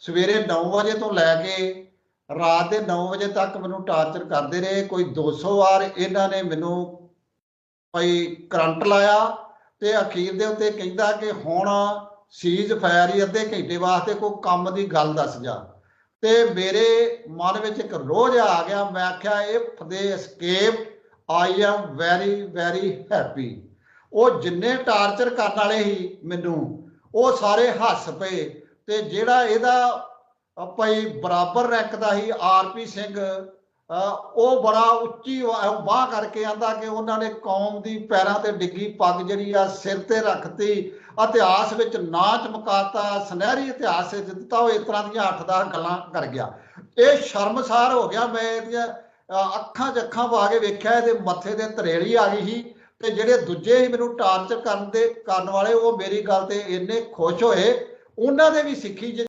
ਸਵੇਰੇ 9 ਵਜੇ ਤੋਂ ਲੈ ਕੇ ਰਾਤ ਦੇ 9 ਵਜੇ ਤੱਕ ਮੈਨੂੰ ਟਾਰਚਰ ਕਰਦੇ ਰਹੇ, ਕੋਈ 200 ਵਾਰ ਇਹਨਾਂ ਨੇ ਮੈਨੂੰ ਭਾਈ ਕਰੰਟ ਲਾਇਆ ਤੇ ਅਖੀਰ ਦੇ ਉੱਤੇ ਕਹਿੰਦਾ ਕਿ ਹੁਣ ਸੀਜ਼ ਫਾਇਰ ਹੀ ਅੱਧੇ ਘੰਟੇ ਵਾਸਤੇ ਕੋਈ ਕੰਮ ਦੀ ਗੱਲ ਦੱਸ ਜਾ। ਤੇ ਮੇਰੇ ਮਨ ਵਿੱਚ ਇੱਕ ਰੋਜ ਆ ਗਿਆ, ਮੈਂ ਆਖਿਆ if the escape I am very very happy ਉਹ ਜਿੰਨੇ ਟਾਰਚਰ ਕਰਨ ਵਾਲੇ ਸੀ ਮੈਨੂੰ, ਉਹ ਸਾਰੇ ਹੱਸ ਪਏ। ਤੇ ਜਿਹੜਾ ਇਹਦਾ ਭਾਈ ਬਰਾਬਰ ਰੈਂਕ ਦਾ ਸੀ ਆਰਪੀ ਸਿੰਘ ਅ, ਉਹ ਬੜਾ ਉੱਚੀ ਬਾਹ ਕਰਕੇ ਆਂਦਾ ਕਿ ਉਹਨਾਂ ਨੇ ਕੌਮ ਦੀ ਪੈਰਾਂ ਤੇ ਡਿੱਗੀ ਪੱਗ ਜਿਹੜੀ ਆ ਸਿਰ ਤੇ ਰੱਖਤੀ ਇਤਿਹਾਸ ਵਿੱਚ ਨਾਂ ਚਮਕਾਤਾ ਸੁਨਹਿਰੀ ਇਤਿਹਾਸ ਵਿੱਚ ਦਿੱਤਾ ਉਹ ਇਸ ਤਰ੍ਹਾਂ ਦੀਆਂ 8-10 ਗੱਲਾਂ ਕਰ ਗਿਆ। ਇਹ ਸ਼ਰਮਸਾਰ ਹੋ ਗਿਆ ਮੈਂ ਇਹਦੀਆਂ ਅ, ਅੱਖਾਂ 'ਚ ਅੱਖਾਂ ਪਾ ਕੇ ਵੇਖਿਆ ਇਹਦੇ ਮੱਥੇ ਤੇ ਤਰੇੜੀ ਆ ਗਈ ਸੀ ਤੇ ਜਿਹੜੇ ਦੂਜੇ ਹੀ ਮੈਨੂੰ ਟਾਰਚਰ ਕਰਨ ਦੇ ਕਰਨ ਵਾਲੇ ਉਹ ਮੇਰੀ ਗੱਲ ਤੇ ਇੰਨੇ ਖੁਸ਼ ਹੋਏ ਉਹਨਾਂ ਦੇ ਵੀ ਸਿੱਖੀ 'ਚ